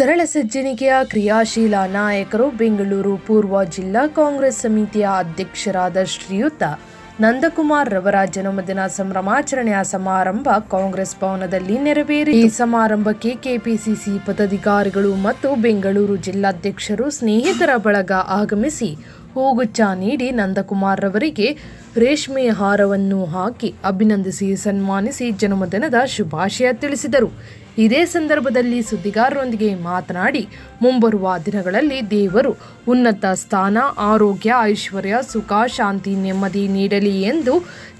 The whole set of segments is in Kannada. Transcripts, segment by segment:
ಸರಳ ಸಜ್ಜನಿಕೆಯ ಕ್ರಿಯಾಶೀಲ ನಾಯಕರು ಬೆಂಗಳೂರು ಪೂರ್ವ ಜಿಲ್ಲಾ ಕಾಂಗ್ರೆಸ್ ಸಮಿತಿಯ ಅಧ್ಯಕ್ಷರಾದ ಶ್ರೀಯುತ ನಂದಕುಮಾರ್ ರವರ ಜನ್ಮದಿನ ಸಂಭ್ರಮಾಚರಣೆಯ ಸಮಾರಂಭ ಕಾಂಗ್ರೆಸ್ ಭವನದಲ್ಲಿ ನೆರವೇರಿ ಈ ಸಮಾರಂಭಕ್ಕೆ ಕೆಪಿಸಿಸಿ ಪದಾಧಿಕಾರಿಗಳು ಮತ್ತು ಬೆಂಗಳೂರು ಜಿಲ್ಲಾಧ್ಯಕ್ಷರು ಸ್ನೇಹಿತರ ಬಳಗ ಆಗಮಿಸಿ ಹೂಗುಚ್ಚ ನೀಡಿ ನಂದಕುಮಾರ್ ರವರಿಗೆ ರೇಷ್ಮೆ ಹಾರವನ್ನು ಹಾಕಿ ಅಭಿನಂದಿಸಿ ಸನ್ಮಾನಿಸಿ ಜನ್ಮದಿನದ ಶುಭಾಶಯ ತಿಳಿಸಿದರು. ಇದೇ ಸಂದರ್ಭದಲ್ಲಿ ಸುದ್ದಿಗಾರರೊಂದಿಗೆ ಮಾತನಾಡಿ, ಮುಂಬರುವ ದಿನಗಳಲ್ಲಿ ದೇವರು ಉನ್ನತ ಸ್ಥಾನ, ಆರೋಗ್ಯ, ಐಶ್ವರ್ಯ, ಸುಖ, ಶಾಂತಿ, ನೆಮ್ಮದಿ ನೀಡಲಿ ಎಂದು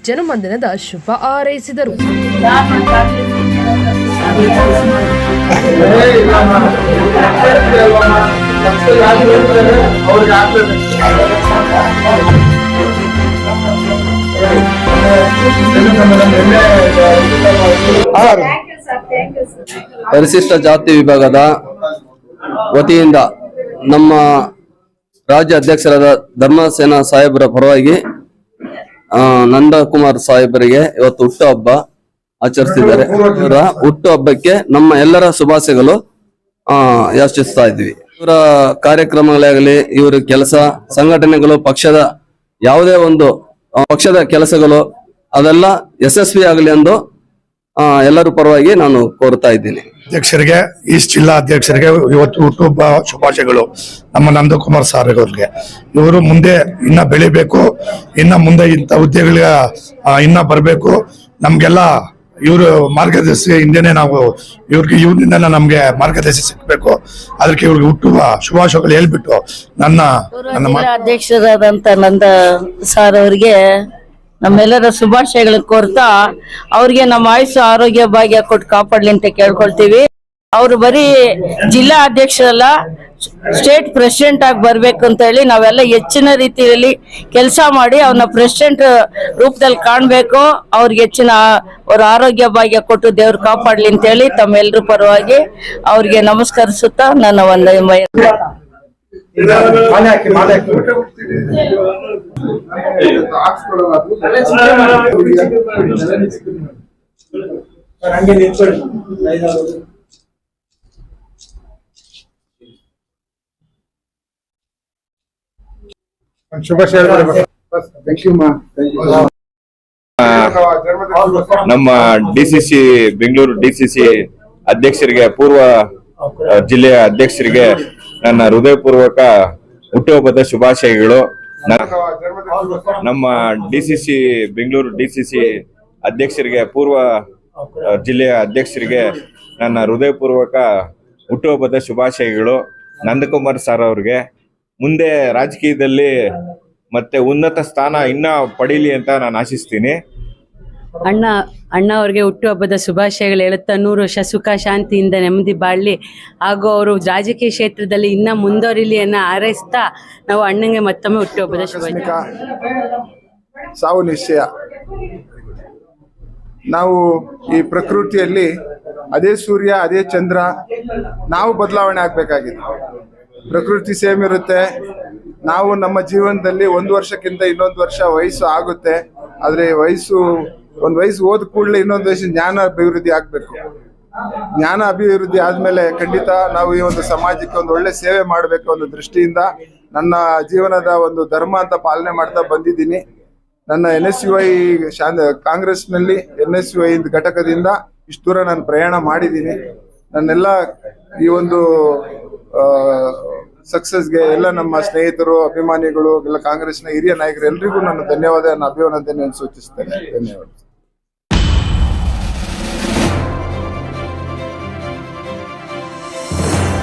ಜನ್ಮದಿನದ ಶುಭ ಹಾರೈಸಿದರು. ಪರಿಶಿಷ್ಟ ಜಾತಿ ವಿಭಾಗದ ವತಿಯಿಂದ ನಮ್ಮ ರಾಜ್ಯ ಅಧ್ಯಕ್ಷರಾದ ಧರ್ಮಸೇನಾ ಸಾಹೇಬರ ಪರವಾಗಿ ನಂದಕುಮಾರ್ ಸಾಹೇಬರಿಗೆ ಇವತ್ತು ಹುಟ್ಟು ಹಬ್ಬ ಆಚರಿಸ್ತಿದ್ದಾರೆ. ಇವರ ಹುಟ್ಟು ಹಬ್ಬಕ್ಕೆ ನಮ್ಮ ಎಲ್ಲರ ಶುಭಾಶಯಗಳು ಯಾಚಿಸ್ತಾ ಇದ್ವಿ ಇವರ ಕಾರ್ಯಕ್ರಮಗಳಾಗಲಿ, ಇವರ ಕೆಲಸ, ಸಂಘಟನೆಗಳು, ಪಕ್ಷದ ಯಾವುದೇ ಒಂದು ಪಕ್ಷದ ಕೆಲಸಗಳು, ಅದೆಲ್ಲ ಯಶಸ್ವಿ ಆಗಲಿ ಎಂದು ಎಲ್ಲರೂ ಪರವಾಗಿ ನಾನು ಕೋರ್ತಾ ಇದ್ದೀನಿ. ಅಧ್ಯಕ್ಷರಿಗೆ, ಈಸ್ಟ್ ಜಿಲ್ಲಾ ಅಧ್ಯಕ್ಷರಿಗೆ ಇವತ್ತು ಹುಟ್ಟುಹಬ್ಬ ಶುಭಾಶಯಗಳು. ನಮ್ಮ ನಂದಕುಮಾರ್ ಸಾರ್ ಅವರಿಗೆ. ಇವರು ಮುಂದೆ ಇನ್ನ ಬೆಳಿಬೇಕು, ಇನ್ನ ಮುಂದೆ ಇಂಥ ಹುದ್ದೆಗಳಿಗೆ ಇನ್ನ ಬರಬೇಕು. ನಮ್ಗೆಲ್ಲ ಇವರು ಮಾರ್ಗದರ್ಶಿ ಹಿಂದೆನೆ ನಾವು ಇವ್ರಿಗೆ ಇವ್ರಿಂದ ನಮ್ಗೆ ಮಾರ್ಗದರ್ಶಿ ಸಿಗ್ಬೇಕು ಅದಕ್ಕೆ ಇವ್ರಿಗೆ ಹುಟ್ಟುವ ಶುಭಾಶಯಗಳು ಹೇಳ್ಬಿಟ್ಟು ನನ್ನ ನನ್ನ ಅಧ್ಯಕ್ಷರಾದಂತ ನಂದ ಸಾರ್ ಅವರಿಗೆ ನಮ್ಮೆಲ್ಲರ ಶುಭಾಶಯಗಳು ಕೋರ್ತಾ ಅವ್ರಿಗೆ ನಮ್ಮ ಆಯುಷ್ ಆರೋಗ್ಯ ಭಾಗ್ಯ ಕೊಟ್ಟು ಕಾಪಾಡ್ಲಿ ಅಂತ ಕೇಳ್ಕೊಳ್ತೀವಿ. ಅವ್ರು ಬರೀ ಜಿಲ್ಲಾ ಅಧ್ಯಕ್ಷರಲ್ಲ ಸ್ಟೇಟ್ ಪ್ರೆಸಿಡೆಂಟ್ ಆಗಿ ಬರ್ಬೇಕು ಅಂತ ಹೇಳಿ ನಾವೆಲ್ಲ ಹೆಚ್ಚಿನ ರೀತಿಯಲ್ಲಿ ಕೆಲಸ ಮಾಡಿ ಅವ್ರನ್ನ ಪ್ರೆಸಿಡೆಂಟ್ ರೂಪದಲ್ಲಿ ಕಾಣ್ಬೇಕು. ಅವ್ರಿಗೆ ಹೆಚ್ಚಿನ ಅವ್ರ ಆರೋಗ್ಯ ಭಾಗ್ಯ ಕೊಟ್ಟು ದೇವ್ರು ಕಾಪಾಡ್ಲಿ ಅಂತ ಹೇಳಿ ತಮ್ಮೆಲ್ಲರ ಪರವಾಗಿ ಅವ್ರಿಗೆ ನಮಸ್ಕರಿಸುತ್ತಾ ನನ್ನ ಒಂದು ಶುಭಾಶಯ ನಮ್ಮ ಡಿಸಿಸಿ ಬೆಂಗಳೂರು ಡಿಸಿಸಿ ಅಧ್ಯಕ್ಷರಿಗೆ ಪೂರ್ವ ಜಿಲ್ಲೆಯ ಅಧ್ಯಕ್ಷರಿಗೆ ನನ್ನ ಹೃದಯಪೂರ್ವಕ ಹುಟ್ಟುಹಬ್ಬದ ಶುಭಾಶಯಗಳು. ನ- ನಮ್ಮ ಡಿಸಿಸಿ ಬೆಂಗಳೂರು ಡಿಸಿಸಿ ಅಧ್ಯಕ್ಷರಿಗೆ ಪೂರ್ವ ಜಿಲ್ಲೆಯ ಅಧ್ಯಕ್ಷರಿಗೆ ನನ್ನ ಹೃದಯಪೂರ್ವಕ ಹುಟ್ಟುಹಬ್ಬದ ಶುಭಾಶಯಗಳು. ನಂದಕುಮಾರ್ ಸರ್ ಅವ್ರಿಗೆ ಮುಂದೆ ರಾಜಕೀಯದಲ್ಲಿ ಮತ್ತೆ ಉನ್ನತ ಸ್ಥಾನ ಇನ್ನ ಪಡೀಲಿ ಅಂತ ನಾನು ಆಶಿಸ್ತೀನಿ. ಅಣ್ಣ ಅಣ್ಣ ಅವ್ರಿಗೆ ಹುಟ್ಟುಹಬ್ಬದ ಶುಭಾಶಯಗಳು. ಹೇಳುತ್ತಾ ನೂರು ವರ್ಷ ಸುಖ ಶಾಂತಿಯಿಂದ ನೆಮ್ಮದಿ ಬಾಳಲಿ. ಹಾಗೂ ಅವರು ರಾಜಕೀಯ ಕ್ಷೇತ್ರದಲ್ಲಿ ಇನ್ನ ಮುಂದುವರಿಲಿ ಅನ್ನ ಹಾರೈಸ್ತಾ ನಾವು ಅಣ್ಣಂಗೆ ಮತ್ತೊಮ್ಮೆ ಹುಟ್ಟುಹಬ್ಬದ ಶುಭಾಶಯ. ಸಾವು ನಿಶ್ಚಯ. ನಾವು ಈ ಪ್ರಕೃತಿಯಲ್ಲಿ ಅದೇ ಸೂರ್ಯ ಅದೇ ಚಂದ್ರ ನಾವು ಬದಲಾವಣೆ ಆಗ್ಬೇಕಾಗಿದೆ. ಪ್ರಕೃತಿ ಸೇಮ್ ಇರುತ್ತೆ. ನಾವು ನಮ್ಮ ಜೀವನದಲ್ಲಿ ಒಂದು ವರ್ಷಕ್ಕಿಂತ ಇನ್ನೊಂದು ವರ್ಷ ವಯಸ್ಸು ಆಗುತ್ತೆ. ಆದರೆ ವಯಸ್ಸು, ಒಂದು ವಯಸ್ಸು ಓದ್ ಕೂಡಲೇ ಇನ್ನೊಂದು ವಯಸ್ಸು ಜ್ಞಾನ ಅಭಿವೃದ್ಧಿ ಆಗಬೇಕು. ಜ್ಞಾನ ಅಭಿವೃದ್ಧಿ ಆದಮೇಲೆ ಖಂಡಿತ ನಾವು ಈ ಒಂದು ಸಮಾಜಕ್ಕೆ ಒಂದು ಒಳ್ಳೆ ಸೇವೆ ಮಾಡಬೇಕು ಅನ್ನೋ ದೃಷ್ಟಿಯಿಂದ ನನ್ನ ಜೀವನದ ಒಂದು ಧರ್ಮ ಅಂತ ಪಾಲನೆ ಮಾಡ್ತಾ ಬಂದಿದ್ದೀನಿ. ನನ್ನ ಎನ್ ಎಸ್ ಐ ಶಾಂತ ಕಾಂಗ್ರೆಸ್ನಲ್ಲಿ ಎನ್ ಎಸ್ ಐ ಘಟಕದಿಂದ ಇಷ್ಟು ದೂರ ನಾನು ಪ್ರಯಾಣ ಮಾಡಿದ್ದೀನಿ. ನನ್ನೆಲ್ಲ ಈ ಒಂದು ಸಕ್ಸಸ್ಗೆ ಎಲ್ಲ ನಮ್ಮ ಸ್ನೇಹಿತರು, ಅಭಿಮಾನಿಗಳು, ಎಲ್ಲ ಕಾಂಗ್ರೆಸ್ನ ಹಿರಿಯ ನಾಯಕರು ಎಲ್ರಿಗೂ ನಾನು ಧನ್ಯವಾದ ಅಭಿವಂದನೆ ಸೂಚಿಸ್ತೇನೆ. ಧನ್ಯವಾದ